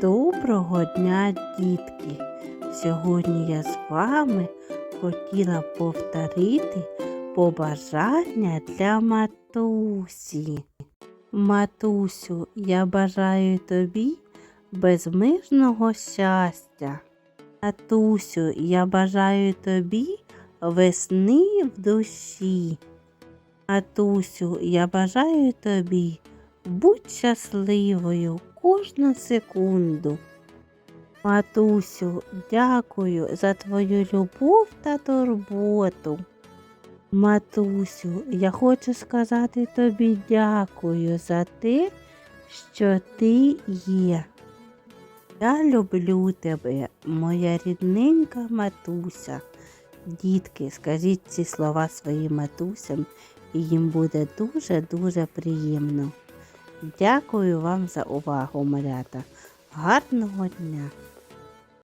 Доброго дня, дітки! Сьогодні я з вами хотіла повторити побажання для матусі. Матусю, я бажаю тобі безмежного щастя. Матусю, я бажаю тобі весни в душі. Матусю, я бажаю тобі будь щасливою кожну секунду. Матусю, дякую за твою любов та турботу. Матусю, я хочу сказати тобі дякую за те, що ти є. Я люблю тебе, моя рідненька матуся. Дітки, скажіть ці слова своїм матусям, і їм буде дуже-дуже приємно. Дякую вам за увагу, малята. Гарного дня!